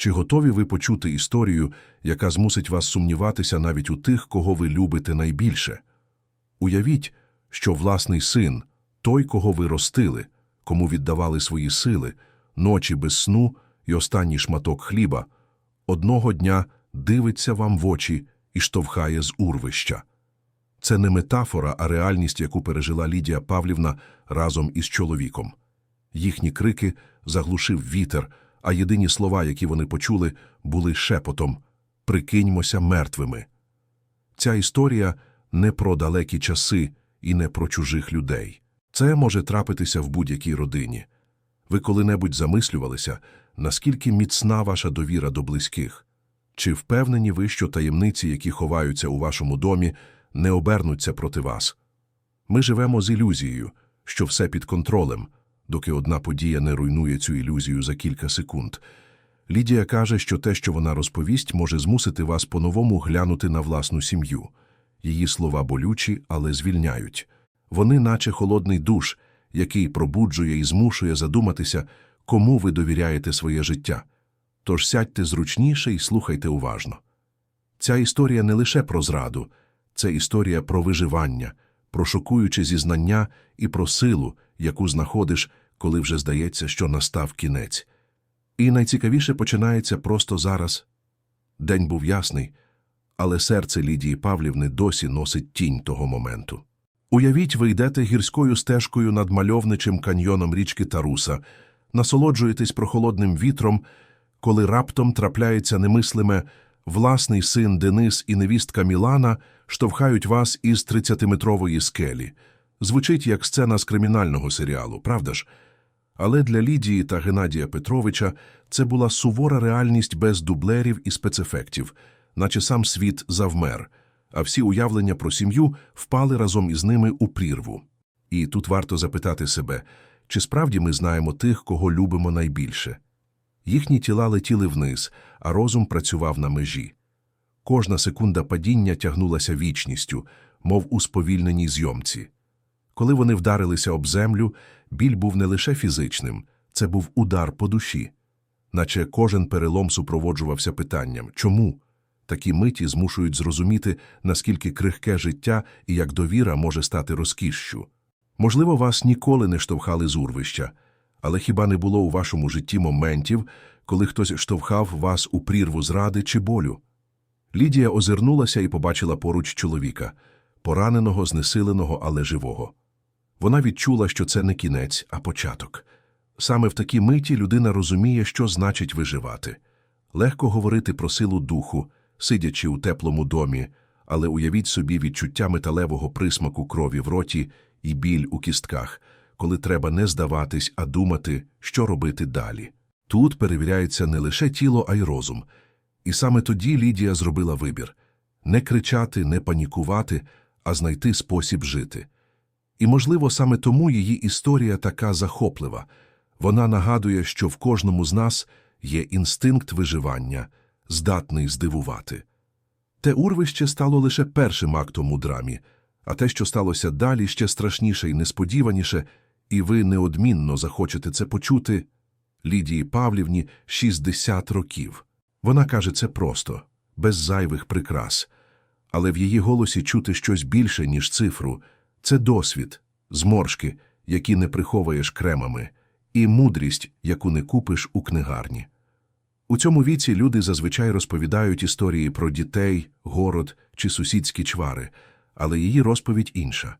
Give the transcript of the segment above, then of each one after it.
Чи готові ви почути історію, яка змусить вас сумніватися навіть у тих, кого ви любите найбільше? Уявіть, що власний син, той, кого ви ростили, кому віддавали свої сили, ночі без сну і останній шматок хліба, одного дня дивиться вам в очі і штовхає з урвища. Це не метафора, а реальність, яку пережила Лідія Павлівна разом із чоловіком. Їхні крики заглушив вітер, а єдині слова, які вони почули, були шепотом «Прикиньмося мертвими». Ця історія не про далекі часи і не про чужих людей. Це може трапитися в будь-якій родині. Ви коли-небудь замислювалися, наскільки міцна ваша довіра до близьких? Чи впевнені ви, що таємниці, які ховаються у вашому домі, не обернуться проти вас? Ми живемо з ілюзією, що все під контролем, доки одна подія не руйнує цю ілюзію за кілька секунд. Лідія каже, що те, що вона розповість, може змусити вас по-новому глянути на власну сім'ю. Її слова болючі, але звільняють. Вони наче холодний душ, який пробуджує і змушує задуматися, кому ви довіряєте своє життя. Тож сядьте зручніше і слухайте уважно. Ця історія не лише про зраду, це історія про виживання, про шокуюче зізнання і про силу, яку знаходиш, коли вже здається, що настав кінець. І найцікавіше починається просто зараз. День був ясний, але серце Лідії Павлівни досі носить тінь того моменту. Уявіть, ви йдете гірською стежкою над мальовничим каньйоном річки Таруса, насолоджуєтесь прохолодним вітром, коли раптом трапляється немислиме власний син Денис і невістка Мілана штовхають вас із 30-метрової скелі. Звучить як сцена з кримінального серіалу, правда ж? Але для Лідії та Геннадія Петровича це була сувора реальність без дублерів і спецефектів, наче сам світ завмер, а всі уявлення про сім'ю впали разом із ними у прірву. І тут варто запитати себе, чи справді ми знаємо тих, кого любимо найбільше? Їхні тіла летіли вниз, а розум працював на межі. Кожна секунда падіння тягнулася вічністю, мов у сповільненій зйомці. Коли вони вдарилися об землю, біль був не лише фізичним, це був удар по душі. Наче кожен перелом супроводжувався питанням «Чому?». Такі миті змушують зрозуміти, наскільки крихке життя і як довіра може стати розкішшю. Можливо, вас ніколи не штовхали з урвища, але хіба не було у вашому житті моментів, коли хтось штовхав вас у прірву зради чи болю? Лідія озирнулася і побачила поруч чоловіка, пораненого, знесиленого, але живого. Вона відчула, що це не кінець, а початок. Саме в такій миті людина розуміє, що значить виживати. Легко говорити про силу духу, сидячи у теплому домі, але уявіть собі відчуття металевого присмаку крові в роті і біль у кістках, коли треба не здаватись, а думати, що робити далі. Тут перевіряється не лише тіло, а й розум. І саме тоді Лідія зробила вибір не кричати, не панікувати, а знайти спосіб жити. І, можливо, саме тому її історія така захоплива. Вона нагадує, що в кожному з нас є інстинкт виживання, здатний здивувати. Те урвище стало лише першим актом у драмі, а те, що сталося далі, ще страшніше і несподіваніше, і ви неодмінно захочете це почути. Лідії Павлівні 60 років. Вона каже це просто, без зайвих прикрас, але в її голосі чути щось більше, ніж цифру. Це досвід, зморшки, які не приховуєш кремами, і мудрість, яку не купиш у книгарні. У цьому віці люди зазвичай розповідають історії про дітей, город чи сусідські чвари, але її розповідь інша.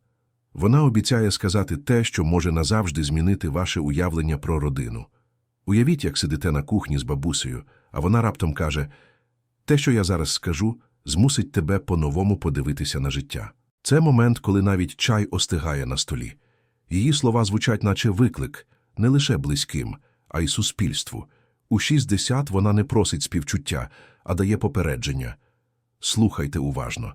Вона обіцяє сказати те, що може назавжди змінити ваше уявлення про родину. Уявіть, як сидите на кухні з бабусею, а вона раптом каже те, що я зараз скажу, змусить тебе по-новому подивитися на життя. Це момент, коли навіть чай остигає на столі. Її слова звучать, наче виклик, не лише близьким, а й суспільству. У 60 вона не просить співчуття, а дає попередження. Слухайте уважно.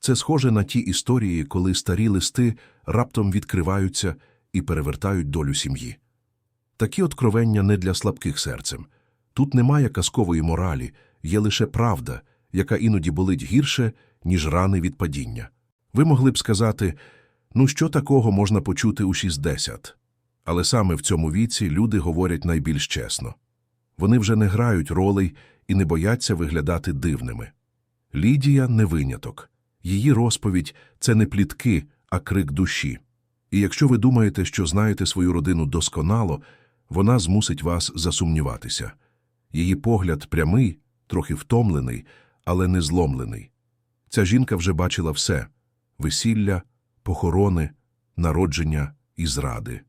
Це схоже на ті історії, коли старі листи раптом відкриваються і перевертають долю сім'ї. Такі откровення не для слабких серцем. Тут немає казкової моралі, є лише правда, яка іноді болить гірше, ніж рани від падіння. Ви могли б сказати, ну що такого можна почути у 60? Але саме в цьому віці люди говорять найбільш чесно. Вони вже не грають ролей і не бояться виглядати дивними. Лідія не виняток. Її розповідь це не плітки, а крик душі. І якщо ви думаєте, що знаєте свою родину досконало, вона змусить вас засумніватися. Її погляд прямий, трохи втомлений, але не зломлений. Ця жінка вже бачила все весілля, похорони, народження і зради.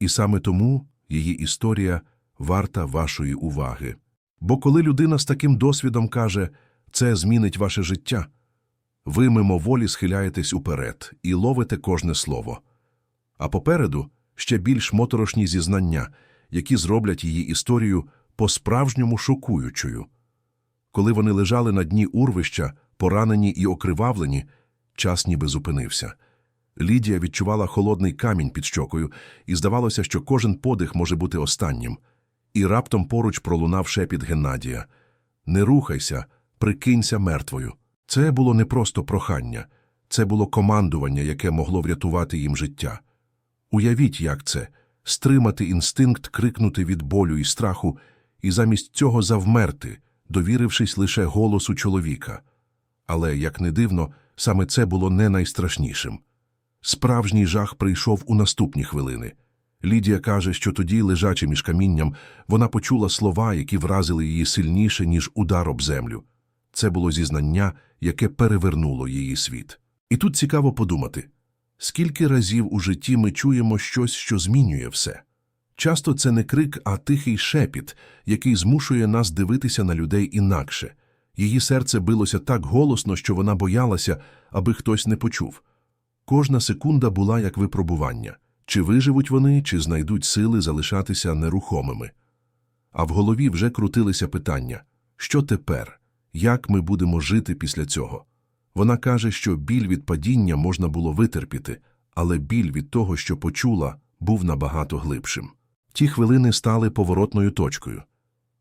І саме тому її історія варта вашої уваги. Бо коли людина з таким досвідом каже «це змінить ваше життя», ви мимоволі схиляєтесь уперед і ловите кожне слово. А попереду ще більш моторошні зізнання, які зроблять її історію по-справжньому шокуючою. Коли вони лежали на дні урвища, поранені і окривавлені, час ніби зупинився. Лідія відчувала холодний камінь під щокою, і здавалося, що кожен подих може бути останнім. І раптом поруч пролунав шепіт Геннадія. «Не рухайся, прикинься мертвою». Це було не просто прохання, це було командування, яке могло врятувати їм життя. Уявіть, як це – стримати інстинкт, крикнути від болю і страху, і замість цього завмерти, довірившись лише голосу чоловіка. Але, як не дивно, саме це було не найстрашнішим. Справжній жах прийшов у наступні хвилини. Лідія каже, що тоді, лежачи між камінням, вона почула слова, які вразили її сильніше, ніж удар об землю. Це було зізнання, яке перевернуло її світ. І тут цікаво подумати, скільки разів у житті ми чуємо щось, що змінює все. Часто це не крик, а тихий шепіт, який змушує нас дивитися на людей інакше. Її серце билося так голосно, що вона боялася, аби хтось не почув. Кожна секунда була як випробування. Чи виживуть вони, чи знайдуть сили залишатися нерухомими. А в голові вже крутилися питання що тепер? Як ми будемо жити після цього? Вона каже, що біль від падіння можна було витерпіти, але біль від того, що почула, був набагато глибшим. Ті хвилини стали поворотною точкою.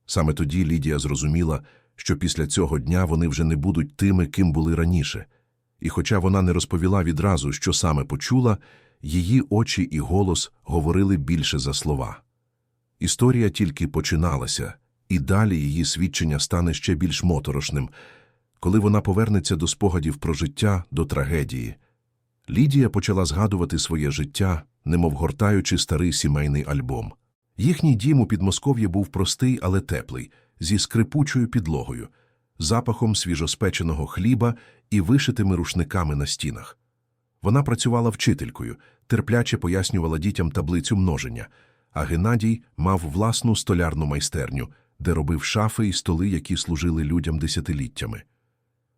Саме тоді Лідія зрозуміла, що після цього дня вони вже не будуть тими, ким були раніше. І хоча вона не розповіла відразу, що саме почула, її очі і голос говорили більше за слова. Історія тільки починалася, і далі її свідчення стане ще більш моторошним, коли вона повернеться до спогадів про життя, до трагедії. Лідія почала згадувати своє життя, немов гортаючи старий сімейний альбом. Їхній дім у Підмосков'ї був простий, але теплий, зі скрипучою підлогою, запахом свіжоспеченого хліба і вишитими рушниками на стінах. Вона працювала вчителькою, терпляче пояснювала дітям таблицю множення, а Геннадій мав власну столярну майстерню, де робив шафи і столи, які служили людям десятиліттями.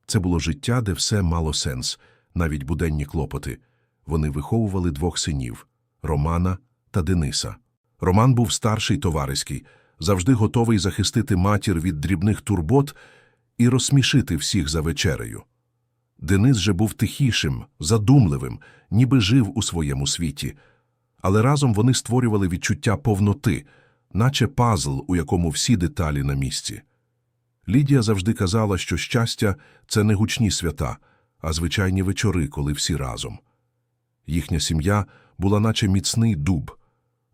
Це було життя, де все мало сенс, навіть буденні клопоти. Вони виховували двох синів Романа та Дениса. Роман був старший товариський, завжди готовий захистити матір від дрібних турбот і розсмішити всіх за вечерею. Денис же був тихішим, задумливим, ніби жив у своєму світі. Але разом вони створювали відчуття повноти, наче пазл, у якому всі деталі на місці. Лідія завжди казала, що щастя – це не гучні свята, а звичайні вечори, коли всі разом. Їхня сім'я була наче міцний дуб,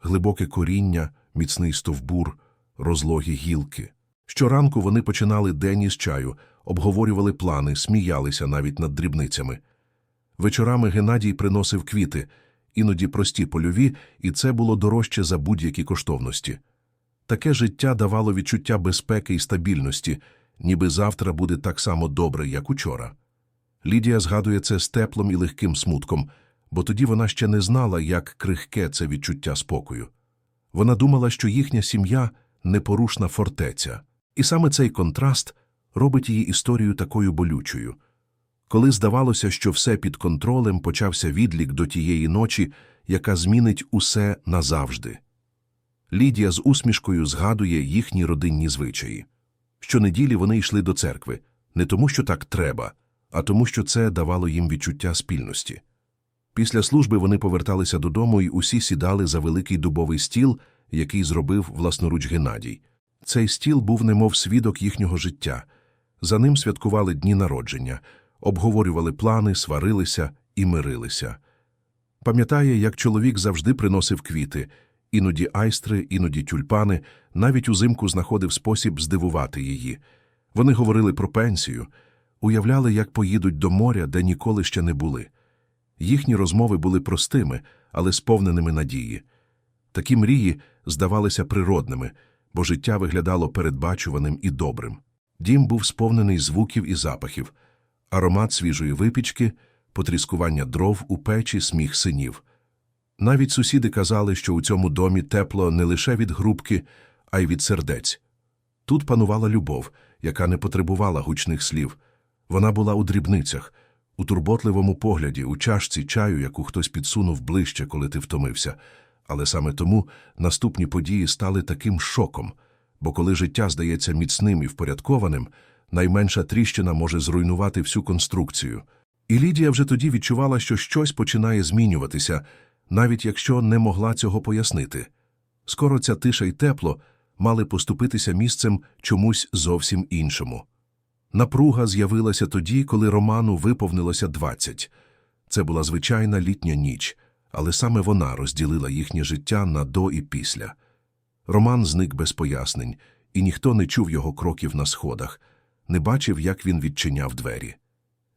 глибоке коріння, міцний стовбур, розлогі гілки. Щоранку вони починали день із чаю, обговорювали плани, сміялися навіть над дрібницями. Вечорами Геннадій приносив квіти, іноді прості польові, і це було дорожче за будь-які коштовності. Таке життя давало відчуття безпеки і стабільності, ніби завтра буде так само добре, як учора. Лідія згадує це з теплом і легким смутком, бо тоді вона ще не знала, як крихке це відчуття спокою. Вона думала, що їхня сім'я непорушна фортеця, і саме цей контраст робить її історію такою болючою. Коли здавалося, що все під контролем, почався відлік до тієї ночі, яка змінить усе назавжди. Лідія з усмішкою згадує їхні родинні звичаї. Щонеділі вони йшли до церкви не тому, що так треба, а тому, що це давало їм відчуття спільності. Після служби вони поверталися додому і усі сідали за великий дубовий стіл, який зробив власноруч Геннадій. Цей стіл був немов свідок їхнього життя. За ним святкували дні народження, обговорювали плани, сварилися і мирилися. Пам'ятає, як чоловік завжди приносив квіти, Іноді айстри, іноді тюльпани, навіть узимку знаходив спосіб здивувати її. Вони говорили про пенсію, уявляли, як поїдуть до моря, де ніколи ще не були. Їхні розмови були простими, але сповненими надії. Такі мрії здавалися природними, бо життя виглядало передбачуваним і добрим. Дім був сповнений звуків і запахів, аромат свіжої випічки, потріскування дров у печі, сміх синів. Навіть сусіди казали, що у цьому домі тепло не лише від грубки, а й від сердець. Тут панувала любов, яка не потребувала гучних слів. Вона була у дрібницях, у турботливому погляді, у чашці чаю, яку хтось підсунув ближче, коли ти втомився. Але саме тому наступні події стали таким шоком, бо коли життя здається міцним і впорядкованим, найменша тріщина може зруйнувати всю конструкцію. І Лідія вже тоді відчувала, що щось починає змінюватися, навіть якщо не могла цього пояснити. Скоро ця тиша й тепло мали поступитися місцем чомусь зовсім іншому. Напруга з'явилася тоді, коли Роману виповнилося двадцять. Це була звичайна літня ніч, але саме вона розділила їхнє життя на до і після. Роман зник без пояснень, і ніхто не чув його кроків на сходах, не бачив, як він відчиняв двері.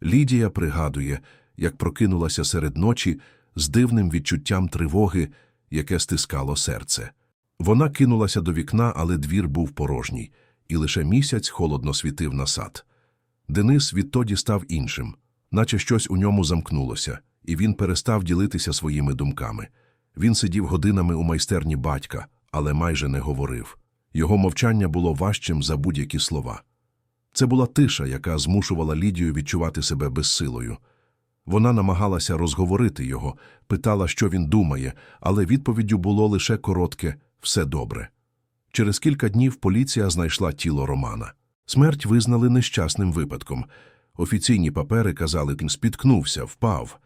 Лідія пригадує, як прокинулася серед ночі з дивним відчуттям тривоги, яке стискало серце. Вона кинулася до вікна, але двір був порожній, і лише місяць холодно світив на сад. Денис відтоді став іншим, наче щось у ньому замкнулося, і він перестав ділитися своїми думками. Він сидів годинами у майстерні батька, але майже не говорив. Його мовчання було важчим за будь-які слова. Це була тиша, яка змушувала Лідію відчувати себе безсилою. Вона намагалася розговорити його, питала, що він думає, але відповіддю було лише коротке все добре. Через кілька днів поліція знайшла тіло Романа. Смерть визнали нещасним випадком. Офіційні папери казали, він спіткнувся, впав.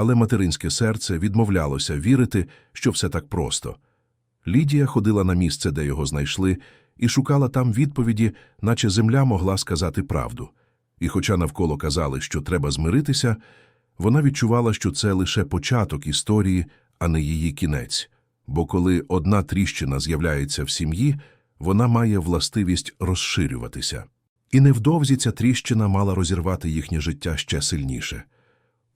Але материнське серце відмовлялося вірити, що все так просто. Лідія ходила на місце, де його знайшли, і шукала там відповіді, наче земля могла сказати правду. І хоча навколо казали, що треба змиритися, вона відчувала, що це лише початок історії, а не її кінець. Бо коли одна тріщина з'являється в сім'ї, вона має властивість розширюватися. І невдовзі ця тріщина мала розірвати їхнє життя ще сильніше.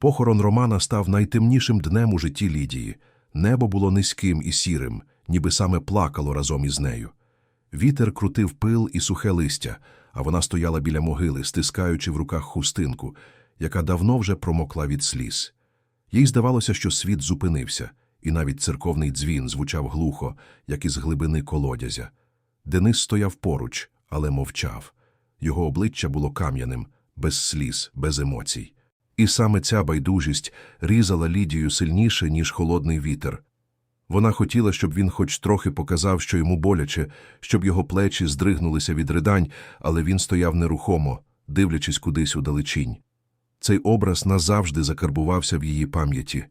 Похорон Романа став найтемнішим днем у житті Лідії. Небо було низьким і сірим, ніби саме плакало разом із нею. Вітер крутив пил і сухе листя, а вона стояла біля могили, стискаючи в руках хустинку, яка давно вже промокла від сліз. Їй здавалося, що світ зупинився, і навіть церковний дзвін звучав глухо, як із глибини колодязя. Денис стояв поруч, але мовчав. Його обличчя було кам'яним, без сліз, без емоцій. І саме ця байдужість різала Лідію сильніше, ніж холодний вітер. Вона хотіла, щоб він хоч трохи показав, що йому боляче, щоб його плечі здригнулися від ридань, але він стояв нерухомо, дивлячись кудись удалечінь. Цей образ назавжди закарбувався в її пам'яті.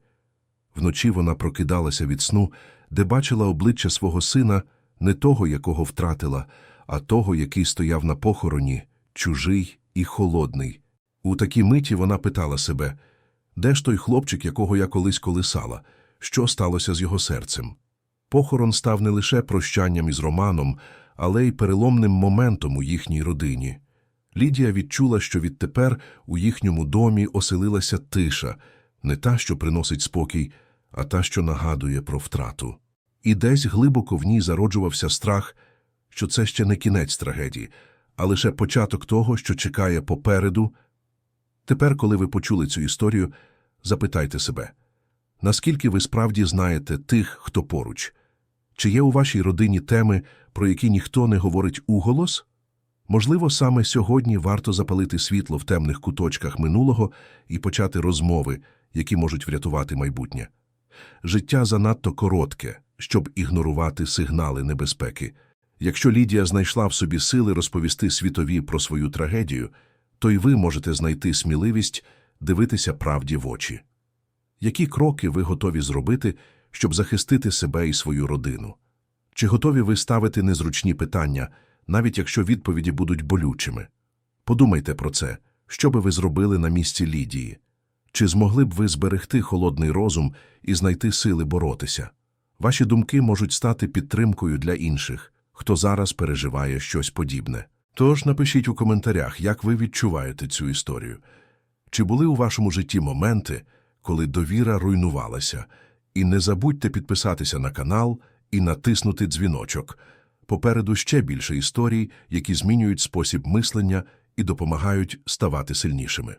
Вночі вона прокидалася від сну, де бачила обличчя свого сина не того, якого втратила, а того, який стояв на похороні, чужий і холодний. У такій миті вона питала себе, де ж той хлопчик, якого я колись колисала, що сталося з його серцем? Похорон став не лише прощанням із Романом, але й переломним моментом у їхній родині. Лідія відчула, що відтепер у їхньому домі оселилася тиша, не та, що приносить спокій, а та, що нагадує про втрату. І десь глибоко в ній зароджувався страх, що це ще не кінець трагедії, а лише початок того, що чекає попереду. Тепер, коли ви почули цю історію, запитайте себе, наскільки ви справді знаєте тих, хто поруч? Чи є у вашій родині теми, про які ніхто не говорить уголос? Можливо, саме сьогодні варто запалити світло в темних куточках минулого і почати розмови, які можуть врятувати майбутнє. Життя занадто коротке, щоб ігнорувати сигнали небезпеки. Якщо Лідія знайшла в собі сили розповісти світові про свою трагедію, то й ви можете знайти сміливість дивитися правді в очі. Які кроки ви готові зробити, щоб захистити себе і свою родину? Чи готові ви ставити незручні питання, навіть якщо відповіді будуть болючими? Подумайте про це, що би ви зробили на місці Лідії? Чи змогли б ви зберегти холодний розум і знайти сили боротися? Ваші думки можуть стати підтримкою для інших, хто зараз переживає щось подібне. Тож напишіть у коментарях, як ви відчуваєте цю історію. Чи були у вашому житті моменти, коли довіра руйнувалася? І не забудьте підписатися на канал і натиснути дзвіночок. Попереду ще більше історій, які змінюють спосіб мислення і допомагають ставати сильнішими.